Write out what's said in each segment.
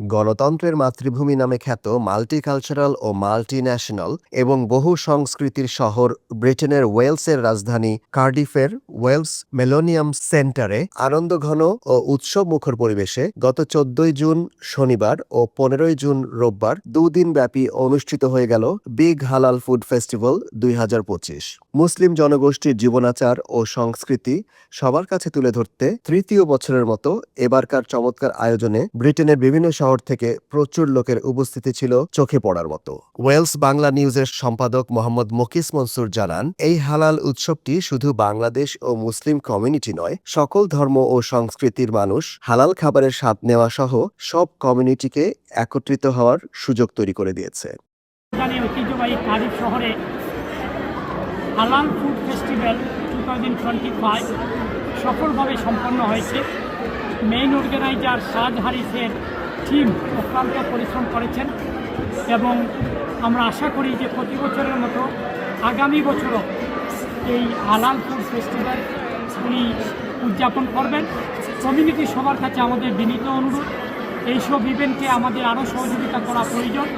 গণতন্ত্রের মাতৃভূমি নামে খ্যাত মাল্টিকালচারাল ও মাল্টি ন্যাশনাল এবং বহু সংস্কৃতির শহর ব্রিটেনের ওয়েলসের রাজধানী কার্ডিফের ওয়েলস মেলোনিয়াম সেন্টারে আনন্দঘন ও উৎসব মুখর পরিবেশে গত চোদ্দই জুন শনিবার ও পনেরোই জুন রোববার দুদিন ব্যাপী অনুষ্ঠিত হয়ে গেল বিগ হালাল ফুড ফেস্টিভ্যাল দুই হাজার পঁচিশ। মুসলিম জনগোষ্ঠীর জীবনাচার ও সংস্কৃতি সবার কাছে তুলে ধরতে তৃতীয় বছরের মতো এবারকার চমৎকার আয়োজনে ব্রিটেনের বিভিন্ন শহর থেকে প্রচুর লোকের উপস্থিতি ছিল চোখে পড়ার মতো। ওয়েলস বাংলা নিউজের সম্পাদক মোহাম্মদ মকিস মনসুর জানান, এই হালাল উৎসবটি শুধু বাংলাদেশ ও মুসলিম কমিউনিটি নয়, সকল ধর্ম ও সংস্কৃতির মানুষ হালাল খাবারের স্বাদ নেওয়া সহ সব কমিউনিটিকে একত্রিত হওয়ার সুযোগ তৈরি করে দিয়েছে। হালাল food festival two thousand twenty five সফলভাবে সম্পন্ন হয়েছে। মেইন অর্গানাইজার সাজ হারিসের টিম অক্লান্ত পরিশ্রম করেছেন এবং আমরা আশা করি যে প্রতি বছরের মতো আগামী বছরও এই হালাল ফুড ফেস্টিভ্যাল উনি উদযাপন করবেন। কমিউনিটি সবার কাছে আমাদের বিনীত অনুরোধ। এইসব ইভেন্টে আমাদের আরও সহযোগিতা করা প্রয়োজন।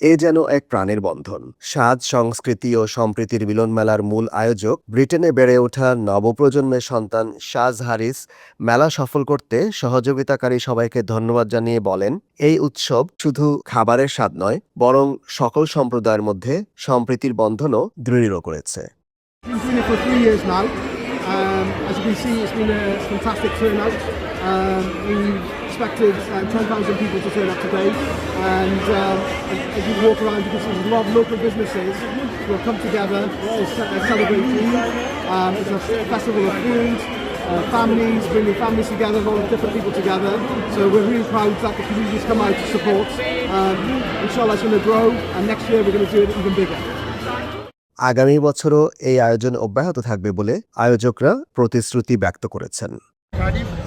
এ যেন এক প্রাণের বন্ধন সাজ সংস্কৃতি ও সম্প্রীতির মিলন মেলার মূল আয়োজক ব্রিটেনে বেড়ে ওঠা নবপ্রজন্মের সন্তান শাজ হারিস মেলা সফল করতে সহযোগিতাকারী সবাইকে ধন্যবাদ জানিয়ে বলেন এই উৎসব শুধু খাবারের স্বাদ নয় বরং সকল সম্প্রদায়ের মধ্যে সম্প্রীতির বন্ধনও দৃঢ় করেছে. Um, as you can see, it's been a fantastic turnout. Um, we expected uh, 10,000 people to turn up today, and um, as, as you walk around, you can see there's a lot of local businesses who have come together to ce- uh, celebrate food. Um, it's a festival of food. Uh, families, bringing families together, all different people together. So we're really proud that the community's come out to support. Um, inshallah, it's going to grow, and next year we're going to do it even bigger. আগামী বছরও এই আয়োজন অব্যাহত থাকবে বলে আয়োজকরা প্রতিশ্রুতি ব্যক্ত করেছেন Cardiff, it's a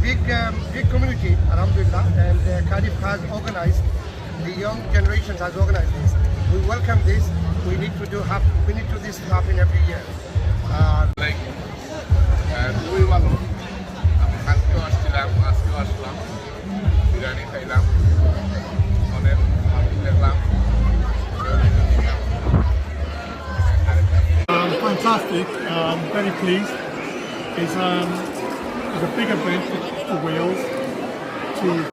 big, um, big community, Alhamdulillah, and uh, Cardiff has organized, the young generations has organized this. We welcome this. We need to do hap- we need to this to happen every year. Uh, like খুবই ভালো আমি কালকেও আসছিলাম আজকেও আসলাম বিরিয়ানি খাইলাম অনেক ভালো দেখলাম Um, fantastic. Um, very pleased. It's, um, there's a bigger benefit to Wales to